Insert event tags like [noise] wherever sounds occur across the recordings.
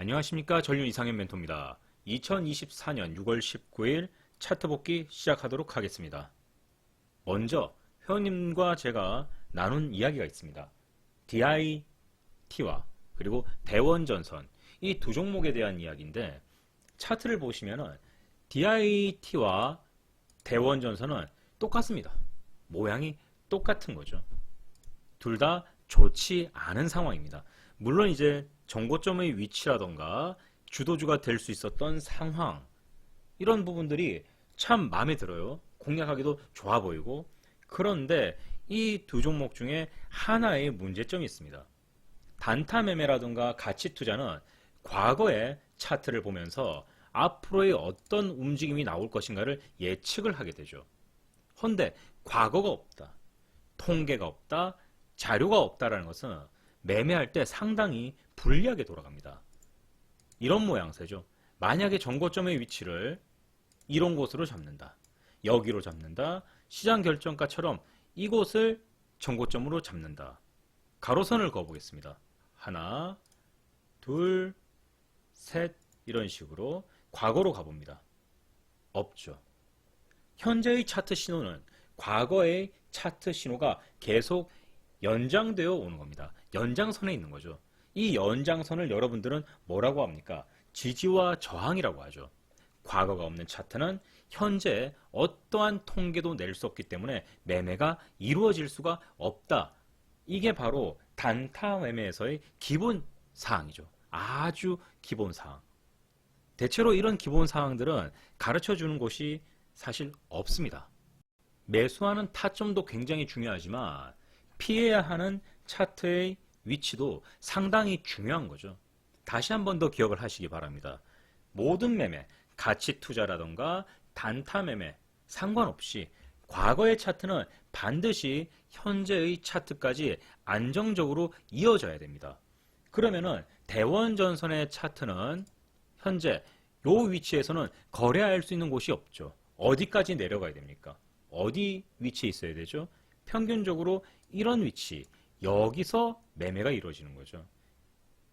안녕하십니까 전륜 이상현 멘토입니다. 2024년 6월 19일 차트 복귀 시작하도록 하겠습니다. 먼저 회원님과 제가 나눈 이야기가 있습니다. DIT와 그리고 대원전선 이 두 종목에 대한 이야기인데 차트를 보시면은 DIT와 대원전선은 똑같습니다. 모양이 똑같은 거죠. 둘 다 좋지 않은 상황입니다. 물론 이제 정고점의 위치라던가 주도주가 될 수 있었던 상황 이런 부분들이 참 마음에 들어요. 공략하기도 좋아 보이고 그런데 이 두 종목 중에 하나의 문제점이 있습니다. 단타 매매라든가 가치 투자는 과거의 차트를 보면서 앞으로의 어떤 움직임이 나올 것인가를 예측을 하게 되죠. 헌데 과거가 없다. 통계가 없다. 자료가 없다라는 것은 매매할 때 상당히 불리하게 돌아갑니다. 이런 모양새죠. 만약에 정고점의 위치를 이런 곳으로 잡는다. 여기로 잡는다. 시장 결정가처럼 이곳을 정고점으로 잡는다. 가로선을 그어보겠습니다. 하나, 둘, 셋 이런 식으로 과거로 가봅니다. 없죠. 현재의 차트 신호는 과거의 차트 신호가 계속 연장되어 오는 겁니다. 연장선에 있는 거죠. 이 연장선을 여러분들은 뭐라고 합니까? 지지와 저항이라고 하죠. 과거가 없는 차트는 현재 어떠한 통계도 낼 수 없기 때문에 매매가 이루어질 수가 없다. 이게 바로 단타 매매에서의 기본 사항이죠. 아주 기본 사항. 대체로 이런 기본 사항들은 가르쳐 주는 곳이 사실 없습니다. 매수하는 타점도 굉장히 중요하지만 피해야 하는 차트의 위치도 상당히 중요한 거죠. 다시 한 번 더 기억을 하시기 바랍니다. 모든 매매, 가치 투자라던가 단타 매매 상관없이 과거의 차트는 반드시 현재의 차트까지 안정적으로 이어져야 됩니다. 그러면은 대원전선의 차트는 현재 요 위치에서는 거래할 수 있는 곳이 없죠. 어디까지 내려가야 됩니까? 어디 위치에 있어야 되죠? 평균적으로 이런 위치, 여기서 매매가 이루어지는 거죠.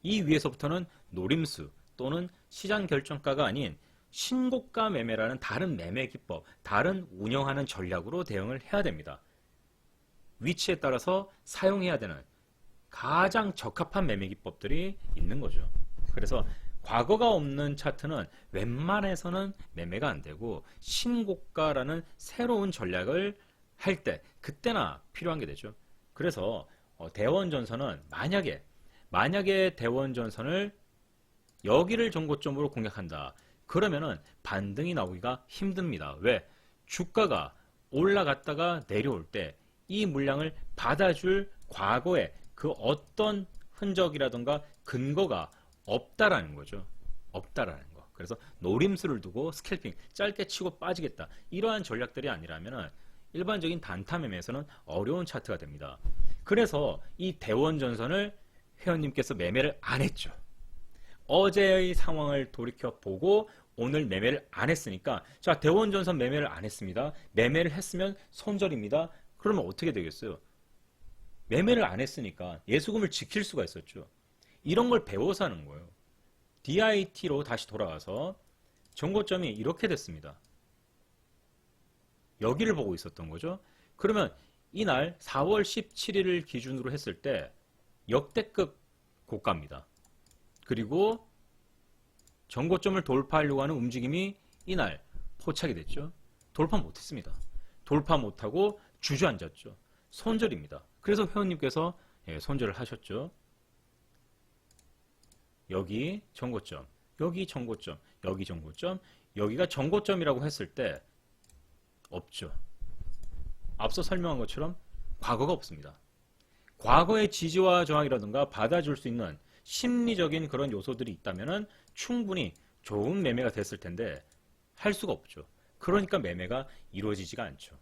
이 위에서부터는 노림수 또는 시장 결정가가 아닌 신고가 매매라는 다른 매매 기법, 다른 운영하는 전략으로 대응을 해야 됩니다. 위치에 따라서 사용해야 되는 가장 적합한 매매 기법들이 있는 거죠. 그래서 과거가 없는 차트는 웬만해서는 매매가 안 되고 신고가라는 새로운 전략을 할 때 그때나 필요한 게 되죠. 그래서 어, 대원전선은 만약에 만약에 대원전선을 여기를 정고점으로 공략한다. 그러면은 반등이 나오기가 힘듭니다. 왜? 주가가 올라갔다가 내려올 때 이 물량을 받아줄 과거에 그 어떤 흔적이라던가 근거가 없다라는 거죠. 없다라는 거. 그래서 노림수를 두고 스캘핑 짧게 치고 빠지겠다. 이러한 전략들이 아니라면은 일반적인 단타 매매에서는 어려운 차트가 됩니다. 그래서 이 대원 전선을 회원님께서 매매를 안 했죠. 어제의 상황을 돌이켜 보고 오늘 매매를 안 했으니까 자 대원 전선 매매를 안 했습니다. 매매를 했으면 손절입니다. 그러면 어떻게 되겠어요? 매매를 안 했으니까 예수금을 지킬 수가 있었죠. 이런 걸 배워서 하는 거예요. DIT로 다시 돌아와서 정고점이 이렇게 됐습니다. 여기를 보고 있었던 거죠. 그러면 이날 4월 17일을 기준으로 했을 때 역대급 고가입니다. 그리고 정고점을 돌파하려고 하는 움직임이 이날 포착이 됐죠. 돌파 못했습니다. 돌파 못하고 주저앉았죠. 손절입니다. 그래서 회원님께서 예, 손절을 하셨죠. 여기 정고점, 여기 정고점, 여기 정고점, 여기가 정고점이라고 했을 때 없죠. 앞서 설명한 것처럼 과거가 없습니다. 과거의 지지와 저항이라든가 받아줄 수 있는 심리적인 그런 요소들이 있다면 충분히 좋은 매매가 됐을 텐데 할 수가 없죠. 그러니까 매매가 이루어지지가 않죠.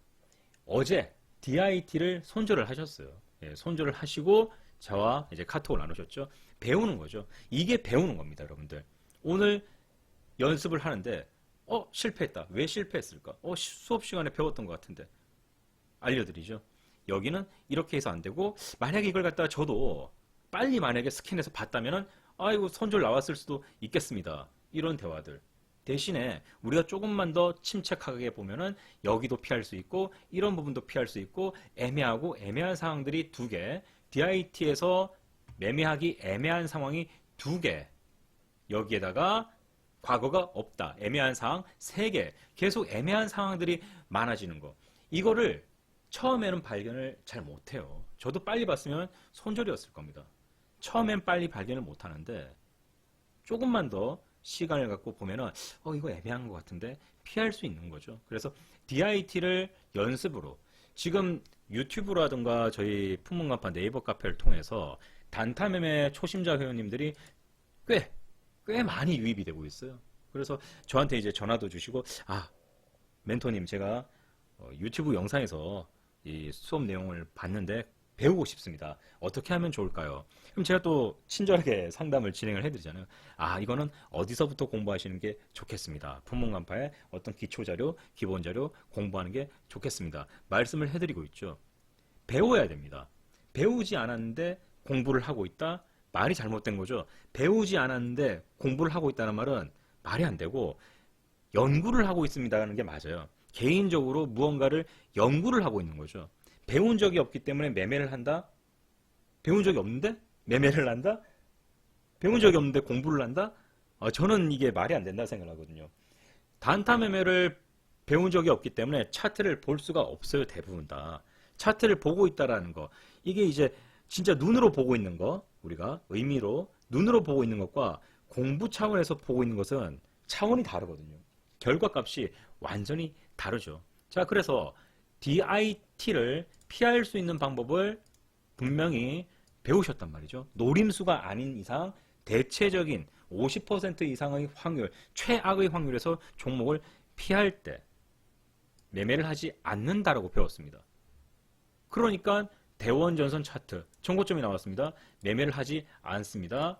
어제 DIT를 손절을 하셨어요. 예, 손절을 하시고 저와 이제 카톡을 나누셨죠. 배우는 거죠. 이게 배우는 겁니다, 여러분들. 오늘 연습을 하는데 어 실패했다. 왜 실패했을까? 어 수업 시간에 배웠던 것 같은데 알려드리죠. 여기는 이렇게 해서 안 되고 만약에 이걸 갖다가 저도 빨리 만약에 스캔해서 봤다면은 아이고 손절 나왔을 수도 있겠습니다. 이런 대화들. 대신에 우리가 조금만 더 침착하게 보면은 여기도 피할 수 있고 이런 부분도 피할 수 있고 애매하고 애매한 상황들이 두 개. DIT에서 매매하기 애매한 상황이 두 개. 여기에다가 과거가 없다. 애매한 상황 세 개. 계속 애매한 상황들이 많아지는 거. 이거를 처음에는 발견을 잘 못해요. 저도 빨리 봤으면 손절이었을 겁니다. 처음엔 빨리 발견을 못 하는데 조금만 더 시간을 갖고 보면은 어 이거 애매한 것 같은데 피할 수 있는 거죠. 그래서 DIT를 연습으로 지금 유튜브라든가 저희 품목간판 네이버 카페를 통해서 단타 매매 초심자 회원님들이 꽤 꽤 많이 유입이 되고 있어요. 그래서 저한테 이제 전화도 주시고 아 멘토님 제가 어, 유튜브 영상에서 이 수업 내용을 봤는데 배우고 싶습니다. 어떻게 하면 좋을까요? 그럼 제가 또 친절하게 상담을 진행을 해드리잖아요. 아, 이거는 어디서부터 공부하시는 게 좋겠습니다. 품목간파의 어떤 기초 자료, 기본 자료 공부하는 게 좋겠습니다. 말씀을 해드리고 있죠. 배워야 됩니다. 배우지 않았는데 공부를 하고 있다? 말이 잘못된 거죠. 배우지 않았는데 공부를 하고 있다는 말은 말이 안 되고 연구를 하고 있습니다라는 게 맞아요. 개인적으로 무언가를 연구를 하고 있는 거죠. 배운 적이 없기 때문에 매매를 한다? 배운 적이 없는데 매매를 한다? 배운 적이 없는데 공부를 한다? 어, 저는 이게 말이 안 된다 생각하거든요. 단타 매매를 배운 적이 없기 때문에 차트를 볼 수가 없어요, 대부분 다. 차트를 보고 있다라는 거. 이게 이제 진짜 눈으로 보고 있는 거, 우리가 의미로 눈으로 보고 있는 것과 공부 차원에서 보고 있는 것은 차원이 다르거든요. 결과값이 완전히 다르죠. 자, 그래서 DIT를 피할 수 있는 방법을 분명히 배우셨단 말이죠. 노림수가 아닌 이상 대체적인 50% 이상의 확률, 최악의 확률에서 종목을 피할 때 매매를 하지 않는다라고 배웠습니다. 그러니까 대원전선 차트 정고점이 나왔습니다. 매매를 하지 않습니다.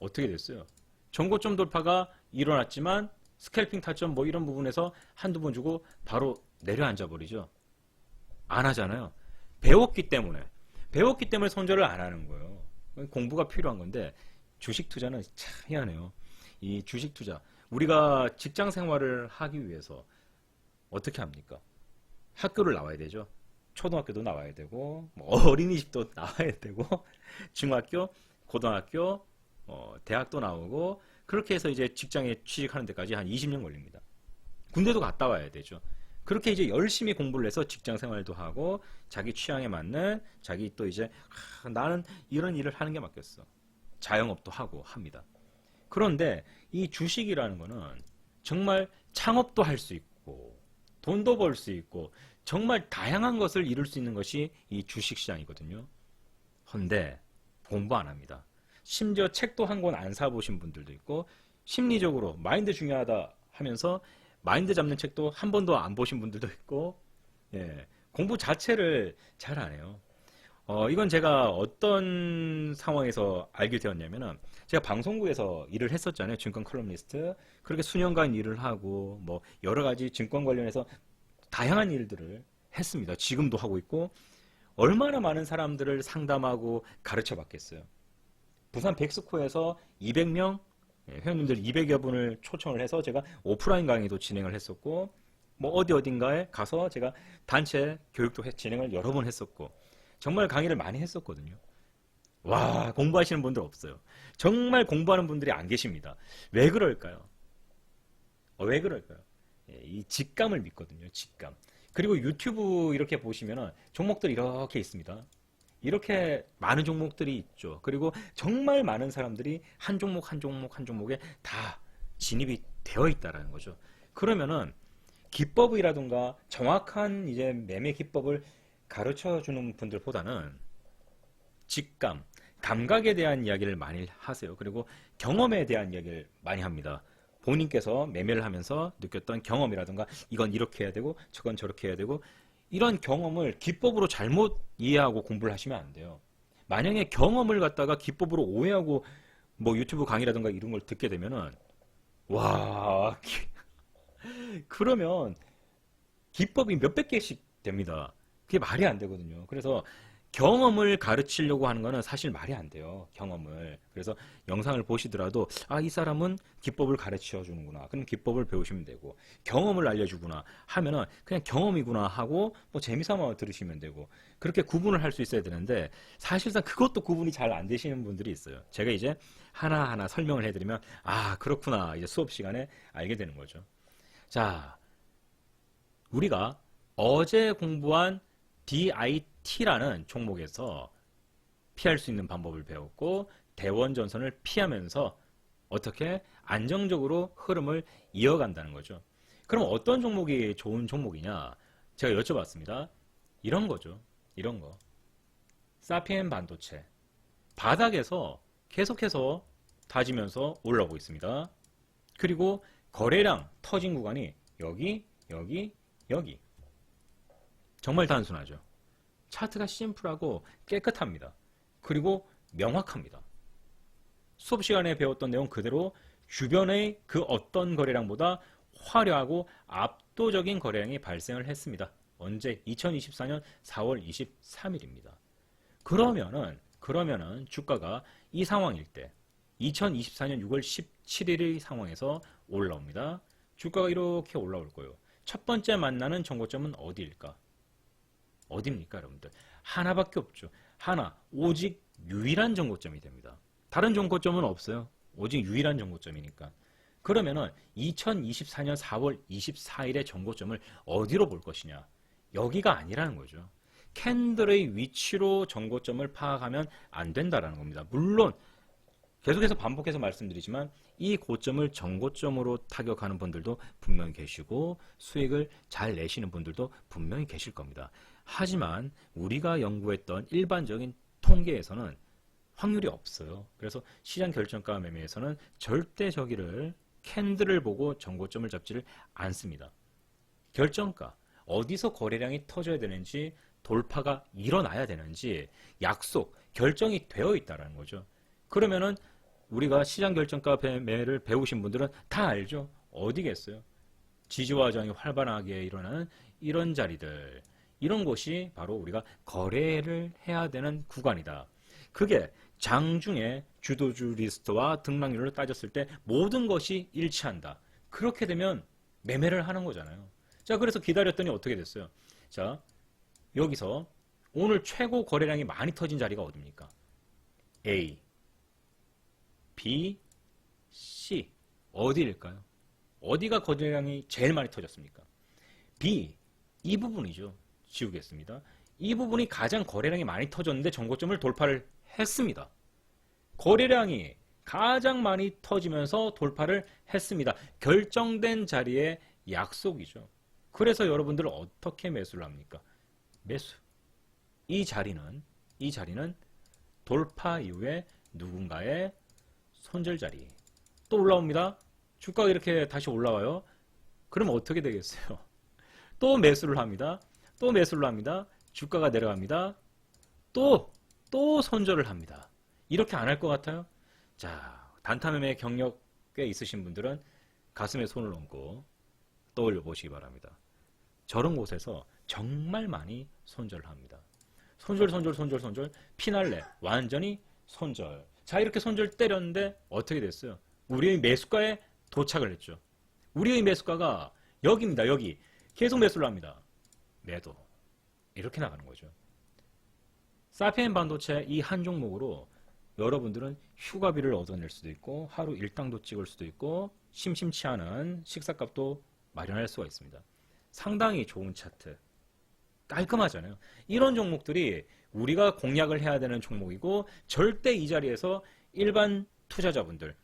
어떻게 됐어요? 정고점 돌파가 일어났지만 스캘핑 타점 뭐 이런 부분에서 한두 번 주고 바로 내려앉아 버리죠. 안 하잖아요. 배웠기 때문에 배웠기 때문에 손절을 안 하는 거예요. 공부가 필요한 건데 주식 투자는 참 희한해요. 이 주식 투자 우리가 직장 생활을 하기 위해서 어떻게 합니까? 학교를 나와야 되죠. 초등학교도 나와야 되고 뭐 어린이집도 [laughs] 나와야 되고 중학교, 고등학교, 어, 대학도 나오고 그렇게 해서 이제 직장에 취직하는 데까지 한 20년 걸립니다. 군대도 갔다 와야 되죠. 그렇게 이제 열심히 공부를 해서 직장 생활도 하고 자기 취향에 맞는 자기 또 이제 아, 나는 이런 일을 하는 게 맞겠어. 자영업도 하고 합니다. 그런데 이 주식이라는 거는 정말 창업도 할 수 있고 돈도 벌 수 있고 정말 다양한 것을 이룰 수 있는 것이 이 주식 시장이거든요. 헌데 공부 안 합니다. 심지어 책도 한 권 안 사보신 분들도 있고 심리적으로 마인드 중요하다 하면서 마인드 잡는 책도 한 번도 안 보신 분들도 있고 예, 공부 자체를 잘 안 해요. 어, 이건 제가 어떤 상황에서 알게 되었냐면은 제가 방송국에서 일을 했었잖아요. 증권 컬럼니스트. 그렇게 수년간 일을 하고 뭐 여러 가지 증권 관련해서 다양한 일들을 했습니다. 지금도 하고 있고 얼마나 많은 사람들을 상담하고 가르쳐 봤겠어요. 부산 백스코에서 200명 예, 회원님들 200여 분을 초청을 해서 제가 오프라인 강의도 진행을 했었고 뭐 어디 어딘가에 가서 제가 단체 교육도 해- 진행을 여러 번 했었고 정말 강의를 많이 했었거든요. 와 공부하시는 분들 없어요. 정말 공부하는 분들이 안 계십니다. 왜 그럴까요? 어, 왜 그럴까요? 예, 이 직감을 믿거든요. 직감. 그리고 유튜브 이렇게 보시면은 종목들 이렇게 있습니다. 이렇게 많은 종목들이 있죠. 그리고 정말 많은 사람들이 한 종목 한 종목 한 종목에 다 진입이 되어 있다라는 거죠. 그러면은 기법이라든가 정확한 이제 매매 기법을 가르쳐 주는 분들보다는 직감, 감각에 대한 이야기를 많이 하세요. 그리고 경험에 대한 이야기를 많이 합니다. 본인께서 매매를 하면서 느꼈던 경험이라든가 이건 이렇게 해야 되고 저건 저렇게 해야 되고 이런 경험을 기법으로 잘못 이해하고 공부를 하시면 안 돼요. 만약에 경험을 갖다가 기법으로 오해하고 뭐 유튜브 강의라든가 이런 걸 듣게 되면은 와 기- [laughs] 그러면 기법이 몇백 개씩 됩니다. 그게 말이 안 되거든요. 그래서 경험을 가르치려고 하는 거는 사실 말이 안 돼요. 경험을. 그래서 영상을 보시더라도 아, 이 사람은 기법을 가르쳐 주는구나. 그럼 기법을 배우시면 되고 경험을 알려 주구나 하면은 그냥 경험이구나 하고 뭐 재미삼아 들으시면 되고 그렇게 구분을 할 수 있어야 되는데 사실상 그것도 구분이 잘 안 되시는 분들이 있어요. 제가 이제 하나하나 설명을 해 드리면 아, 그렇구나. 이제 수업 시간에 알게 되는 거죠. 자, 우리가 어제 공부한 DIT라는 종목에서 피할 수 있는 방법을 배웠고 대원 전선을 피하면서 어떻게 안정적으로 흐름을 이어간다는 거죠. 그럼 어떤 종목이 좋은 종목이냐? 제가 여쭤봤습니다. 이런 거죠. 이런 거. 사피엔 반도체. 바닥에서 계속해서 다지면서 올라오고 있습니다. 그리고 거래량 터진 구간이 여기, 여기, 여기. 정말 단순하죠. 차트가 심플하고 깨끗합니다. 그리고 명확합니다. 수업 시간에 배웠던 내용 그대로 주변의 그 어떤 거래량보다 화려하고 압도적인 거래량이 발생을 했습니다. 언제? 2024년 4월 23일입니다. 그러면은 그러면은 주가가 이 상황일 때 2024년 6월 17일의 상황에서 올라옵니다. 주가가 이렇게 올라올 거예요. 첫 번째 만나는 정고점은 어디일까? 어디입니까, 여러분들? 하나밖에 없죠. 하나, 오직 유일한 정고점이 됩니다. 다른 정고점은 없어요. 오직 유일한 정고점이니까. 그러면은 2024년 4월 24일의 정고점을 어디로 볼 것이냐? 여기가 아니라는 거죠. 캔들의 위치로 정고점을 파악하면 안 된다라는 겁니다. 물론 계속해서 반복해서 말씀드리지만 이 고점을 정고점으로 타격하는 분들도 분명히 계시고 수익을 잘 내시는 분들도 분명히 계실 겁니다. 하지만 우리가 연구했던 일반적인 통계에서는 확률이 없어요. 그래서 시장 결정가 매매에서는 절대 저기를 캔들을 보고 정고점을 잡지를 않습니다. 결정가 어디서 거래량이 터져야 되는지 돌파가 일어나야 되는지 약속 결정이 되어 있다라는 거죠. 그러면은 우리가 시장 결정가 매매를 배우신 분들은 다 알죠. 어디겠어요? 지지와 저항이 활발하게 일어나는 이런 자리들 이런 곳이 바로 우리가 거래를 해야 되는 구간이다. 그게 장중에 주도주 리스트와 등락률을 따졌을 때 모든 것이 일치한다. 그렇게 되면 매매를 하는 거잖아요. 자, 그래서 기다렸더니 어떻게 됐어요? 자, 여기서 오늘 최고 거래량이 많이 터진 자리가 어딥니까? A, B, C. 어디일까요? 어디가 거래량이 제일 많이 터졌습니까? B, 이 부분이죠. 지우겠습니다. 이 부분이 가장 거래량이 많이 터졌는데 정고점을 돌파를 했습니다. 거래량이 가장 많이 터지면서 돌파를 했습니다. 결정된 자리의 약속이죠. 그래서 여러분들 어떻게 매수를 합니까? 매수. 이 자리는 이 자리는 돌파 이후에 누군가의 손절 자리. 또 올라옵니다. 주가가 이렇게 다시 올라와요. 그럼 어떻게 되겠어요? [laughs] 또 매수를 합니다. 또 매수를 합니다. 주가가 내려갑니다. 또, 또 손절을 합니다. 이렇게 안 할 것 같아요? 자, 단타 매매 경력 꽤 있으신 분들은 가슴에 손을 얹고 떠올려 보시기 바랍니다. 저런 곳에서 정말 많이 손절을 합니다. 손절, 손절, 손절, 손절, 피날레, 완전히 손절. 자, 이렇게 손절 때렸는데 어떻게 됐어요? 우리의 매수가에 도착을 했죠. 우리의 매수가가 여기입니다, 여기. 계속 매수를 합니다. 매도. 이렇게 나가는 거죠. 사피엔 반도체 이 한 종목으로 여러분들은 휴가비를 얻어낼 수도 있고 하루 일당도 찍을 수도 있고 심심치 않은 식사값도 마련할 수가 있습니다. 상당히 좋은 차트. 깔끔하잖아요. 이런 종목들이 우리가 공략을 해야 되는 종목이고 절대 이 자리에서 일반 투자자분들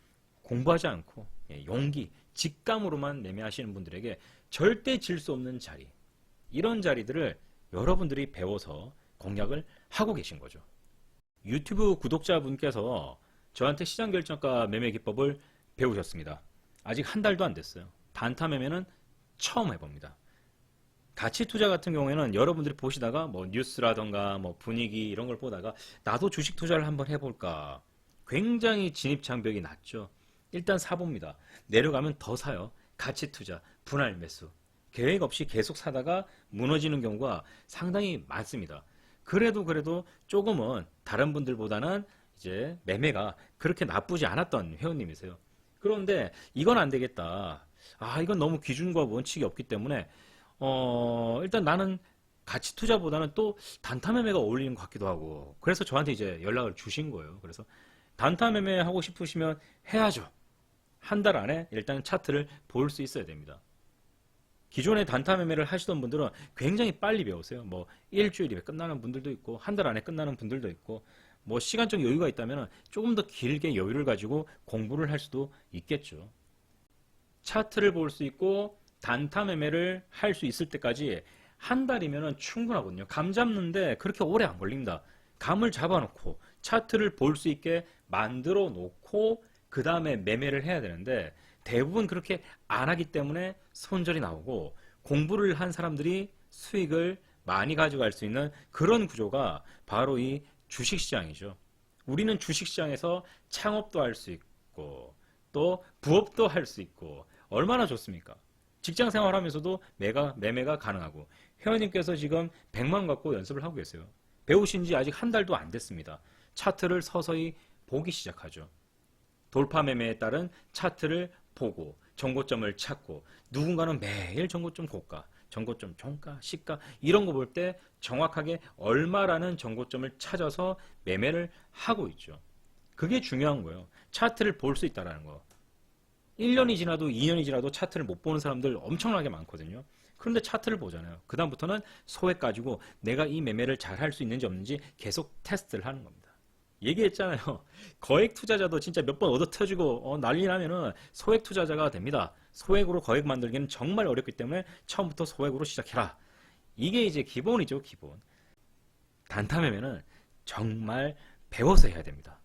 공부하지 않고 예, 용기, 직감으로만 매매하시는 분들에게 절대 질 수 없는 자리. 이런 자리들을 여러분들이 배워서 공략을 하고 계신 거죠. 유튜브 구독자분께서 저한테 시장 결정가 매매 기법을 배우셨습니다. 아직 한 달도 안 됐어요. 단타 매매는 처음 해봅니다. 가치 투자 같은 경우에는 여러분들이 보시다가 뭐 뉴스라던가 뭐 분위기 이런 걸 보다가 나도 주식 투자를 한번 해볼까. 굉장히 진입 장벽이 낮죠. 일단 사봅니다. 내려가면 더 사요. 가치 투자, 분할 매수. 계획 없이 계속 사다가 무너지는 경우가 상당히 많습니다. 그래도 그래도 조금은 다른 분들보다는 이제 매매가 그렇게 나쁘지 않았던 회원님이세요. 그런데 이건 안 되겠다. 아, 이건 너무 기준과 원칙이 없기 때문에 어, 일단 나는 가치 투자보다는 또 단타 매매가 어울리는 것 같기도 하고 그래서 저한테 이제 연락을 주신 거예요. 그래서 단타 매매 하고 싶으시면 해야죠. 한 달 안에 일단 차트를 볼 수 있어야 됩니다. 기존에 단타 매매를 하시던 분들은 굉장히 빨리 배우세요. 뭐 일주일에 끝나는 분들도 있고 한 달 안에 끝나는 분들도 있고 뭐 시간적 여유가 있다면 조금 더 길게 여유를 가지고 공부를 할 수도 있겠죠. 차트를 볼 수 있고 단타 매매를 할 수 있을 때까지 한 달이면 충분하거든요. 감 잡는데 그렇게 오래 안 걸립니다. 감을 잡아놓고 차트를 볼 수 있게 만들어 놓고 그 다음에 매매를 해야 되는데 대부분 그렇게 안 하기 때문에 손절이 나오고 공부를 한 사람들이 수익을 많이 가져갈 수 있는 그런 구조가 바로 이 주식시장이죠. 우리는 주식시장에서 창업도 할 수 있고 또 부업도 할 수 있고 얼마나 좋습니까? 직장 생활하면서도 매가 매매가 가능하고 회원님께서 지금 100만 원 갖고 연습을 하고 계세요. 배우신 지 아직 한 달도 안 됐습니다. 차트를 서서히 보기 시작하죠. 돌파 매매에 따른 차트를 보고 정고점을 찾고 누군가는 매일 정고점 고가, 정고점 종가, 시가 이런 거 볼 때 정확하게 얼마라는 정고점을 찾아서 매매를 하고 있죠. 그게 중요한 거예요. 차트를 볼 수 있다라는 거. 1년이 지나도 2년이 지나도 차트를 못 보는 사람들 엄청나게 많거든요. 그런데 차트를 보잖아요. 그다음부터는 소액 가지고 내가 이 매매를 잘 할 수 있는지 없는지 계속 테스트를 하는 겁니다. 얘기했잖아요. [laughs] 거액 투자자도 진짜 몇 번 얻어 터지고 어, 난리 나면은 소액 투자자가 됩니다. 소액으로 거액 만들기는 정말 어렵기 때문에 처음부터 소액으로 시작해라. 이게 이제 기본이죠, 기본. 단타 매매는 정말 배워서 해야 됩니다.